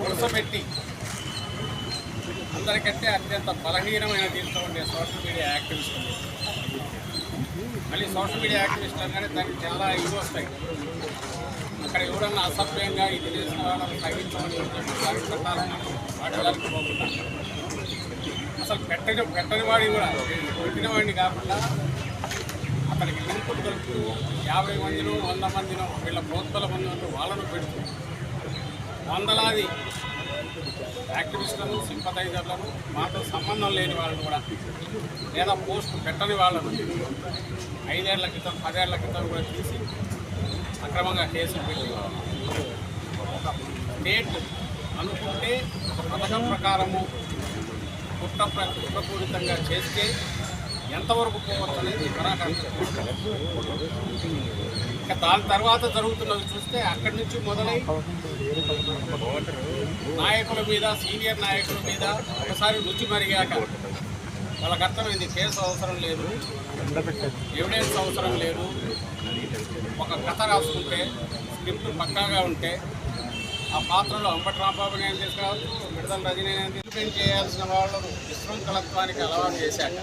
వరుసపెట్టి అందరికంటే అత్యంత బలహీనమైన దీంట్లో ఉండే సోషల్ మీడియా యాక్టివిస్టులు మళ్ళీ సోషల్ మీడియా యాక్టివిస్టులు అనగానే దానికి చాలా ఇవి వస్తాయి. అక్కడ ఎవరన్నా అసభ్యంగా ఇది చేసిన వాళ్ళని తగ్గించమని పెట్టాలని వాటి దానికి పోకుండా. అసలు పెట్టని పెట్టని వాడిని కూడా పెట్టిన వాడిని కాకుండా అతనికి లింకులు కలుపుతూ యాభై మందిను వంద మందిను వీళ్ళ ప్రోత్బల మంది వాళ్ళను పెడుతూ వందలాది యాక్టివిస్టులను సింపథైజర్లను మాతో సంబంధం లేని వాళ్ళను కూడా లేదా పోస్ట్ పెట్టని వాళ్ళను ఐదేళ్ళ క్రితం పదేళ్ళ క్రితం కూడా తీసి అక్రమంగా కేసులు పెట్టి ఒక స్టేట్ అనుకుంటే ఒక పథకం ప్రకారము కుట్ర ప్ర- కుట్రపూరితంగా చేస్తే ఎంతవరకు పోవచ్చు అనేది ఇంకా ఇక దాని తర్వాత జరుగుతున్నది చూస్తే అక్కడి నుంచి మొదలై నాయకుల మీద సీనియర్ నాయకుల మీద ఒకసారి రుచి మరిగాక వాళ్ళకి అర్థమైంది కేసు అవసరం లేదు ఎవిడెన్స్ అవసరం లేదు. ఒక కథ రాసుకుంటే స్క్రిప్ట్ పక్కాగా ఉంటే ఆ పాత్రలో అంబటి రాంబాబు ఏం తీసుకురావచ్చు విడుదల రజనీ చేయాల్సిన వాళ్ళు విశృంఖలత్వానికి అలవాటు చేశాక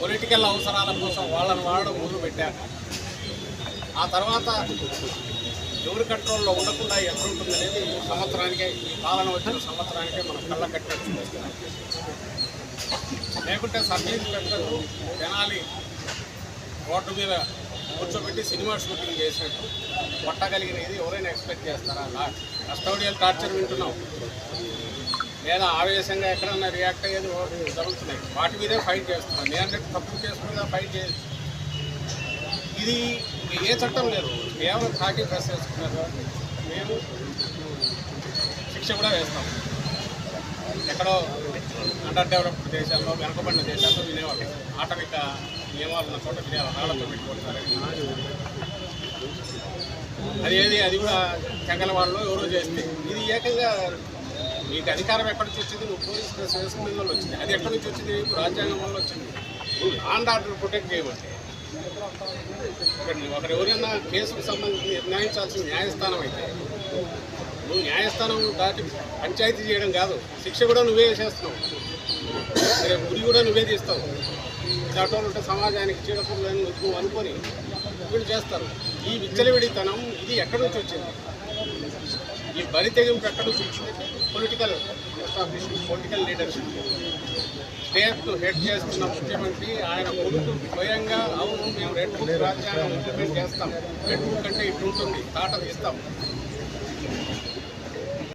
పొలిటికల్ అవసరాల కోసం వాళ్ళని వాళ్ళు మొదలు పెట్టాక ఆ తర్వాత ఎవరి కంట్రోల్లో ఉండకుండా ఎట్లుంటుంది అనేది ఈ సంవత్సరానికే ఈ పాలన వచ్చిన సంవత్సరానికే మనం కళ్ళ కట్టినట్టు లేకుంటే సబ్ పెట్టదు జనాలి రోడ్డు మీద కూర్చోబెట్టి సినిమా షూటింగ్ చేసినట్టు కొట్టగలిగినది ఎవరైనా ఎక్స్పెక్ట్ చేస్తారా? కస్టోడియల్ టార్చర్ వింటున్నాం. లేదా ఆవేశంగా ఎక్కడన్నా రియాక్ట్ అయ్యేది జరుగుతున్నాయి. వాటి మీదే ఫైట్ చేస్తున్నాం. నేను తప్పు చేసుకుని ఫైట్ చేసి ఇది ఏ చట్టం లేదు. కేవలం ఖాకీ ప్రెస్ వేసుకున్నారు మేము శిక్ష కూడా వేస్తాం. ఎక్కడో అండర్ డెవలప్డ్ దేశాల్లో వెనకబడిన దేశాల్లో వినేవాళ్ళు. ఆటవిక నియమాలు ఉన్న చోట వినేవాళ్ళు రాళ్ళతో పెట్టుకుంటారు అది ఏది? అది కూడా తెగల వాళ్ళు ఎవరో చేస్తే. ఇది ఏకంగా నీకు అధికారం ఎక్కడి నుంచి వచ్చింది? నువ్వు పోలీస్ డ్రెస్ వేసుకునే వచ్చింది. అది ఎక్కడి నుంచి వచ్చింది? రాజ్యాంగం వల్ల వచ్చింది. నువ్వు ఆండ్ ఆర్డర్ ప్రొటెక్ట్ చేయబట్టి ఒకరు ఎవరైనా కేసుకు సంబంధించి నిర్ణయించాల్సిన న్యాయస్థానం అయితే నువ్వు న్యాయస్థానం దాటి పంచాయతీ చేయడం కాదు శిక్ష కూడా నువ్వే చేస్తున్నావు. రేపు గురి కూడా నువ్వే తీస్తావు. చట్టంలో ఉంటే సమాజానికి చీడకూడదు నువ్వు అనుకొని వీళ్ళు చేస్తారు. ఈ విచ్చలవిడితనం ఇది ఎక్కడి నుంచి వచ్చింది? ఈ బరి తెగింపు ఎక్కడి నుంచి వచ్చింది? Political establishment political leadership state head చేస్తున్న ముఖ్యమంత్రి ఆయన కొడుకు స్వయంగా అవును మేము రెడ్ బుక్ రాజ్యాంగం ఇంప్లిమెంట్ చేస్తాం. రెడ్ బుక్ అంటే ఇటు ఉంటుంది తాట తీస్తాం